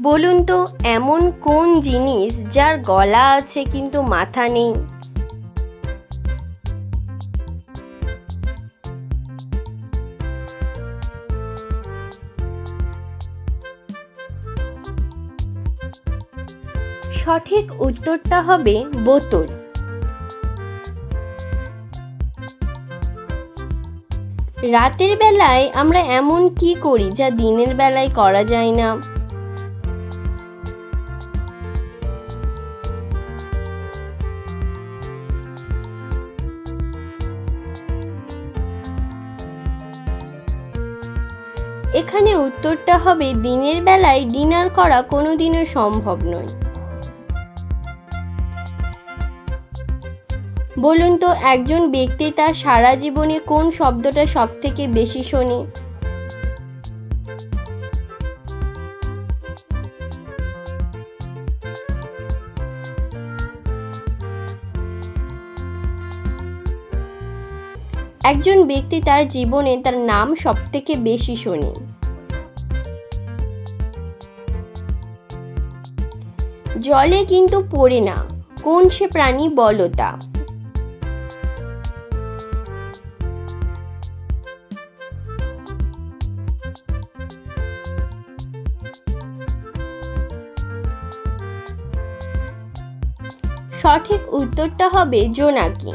বলুন তো, এমন কোন জিনিস যার গলা আছে কিন্তু মাথা নেই? সঠিক উত্তরটা হবে বোতল। রাতের বেলায় আমরা এমন কি করি যা দিনের বেলায় করা যায় না? এখানে উত্তরটা হবে, দিনের বেলায় ডিনার করা কোনোদিনও সম্ভব নয়। বলুন তো, একজন ব্যক্তি তার সারা জীবনে কোন শব্দটা সবথেকে বেশি শোনে? একজন ব্যক্তি তার জীবনে তার নাম সব থেকে বেশি শোনে। জলে কিন্তু পড়ে না, কোন সে প্রাণী বলতা সঠিক উত্তরটা হবে জোনাকি।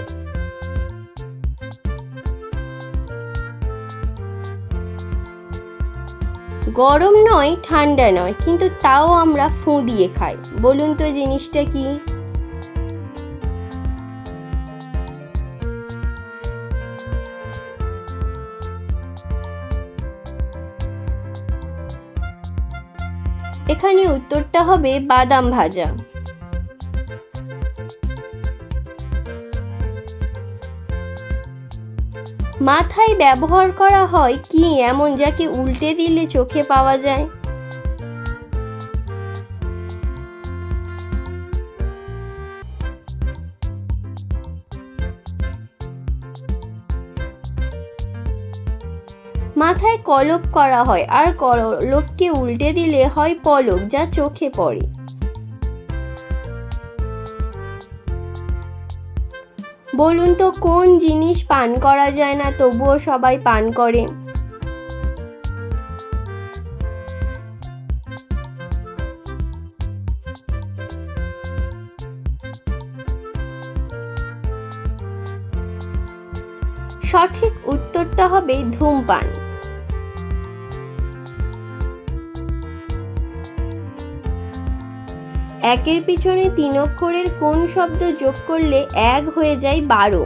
গরম নয়, ঠান্ডা নয়, কিন্তু তাও আমরা ফুঁ দিয়ে খাই। বলুন তো জিনিসটা কি? এখানে উত্তরটা হবে বাদাম ভাজা। মাথায় ব্যবহার করা হয় কি এমন যাকে উল্টে দিলে চোখে পাওয়া যায়? মাথায় কলপ করা হয় আর কলপকে উল্টে দিলে হয় পলক যা চোখে পড়ে। বলুন তো, কোন জিনিস পান করা যায় না? তবুও সবাই পান করে। সঠিক উত্তরটা হবে ধূমপান। একের পিছনে তিন অক্ষরের কোন শব্দ যোগ করলে এক হয়ে যায় বারো?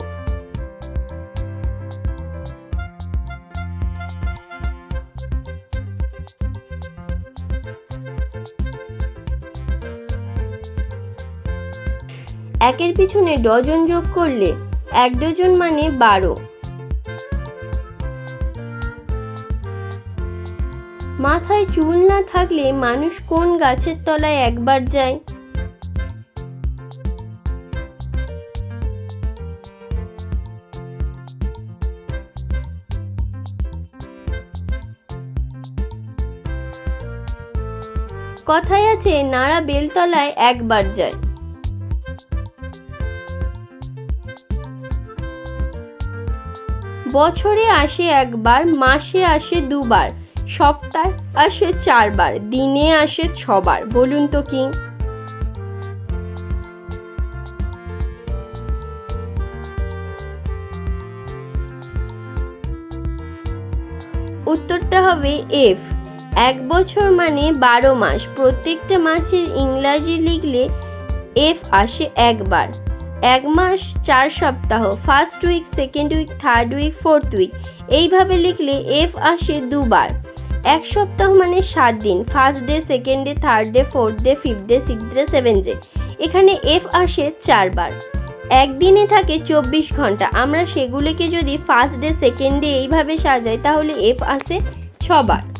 একের পিছনে ডজন যোগ করলে এক ডজন মানে বারো। মাথায় চুল না থাকলে মানুষ কোন গাছের তলায় একবার যায়? কথায় আছে, নাড়া বেলতলায় একবার যায়। বছরে আসে একবার, মাসে আসে দুবার, সপ্তাহে আসে চারবার, দিনে আসে ছবার, বলুন তো কি? উত্তরটা হবে এফ। এক বছর মানে বারো মাস। প্রত্যেকটা মাসের ইংরাজি লিখলে এফ আসে একবার। এক মাস, চার সপ্তাহ first week second week third week fourth week এইভাবে লিখলে এফ আসে দুবার। এক সপ্তাহ মানে সাত দিন first day second day third day fourth day fifth day six day seven day এখানে এফ আসে চারবার। একদিনে থাকে চব্বিশ ঘণ্টা। আমরা সেগুলোকে যদি ফার্স্ট ডে সেকেন্ড ডে এইভাবে সাজাই, তাহলে এফ আসে ছবার।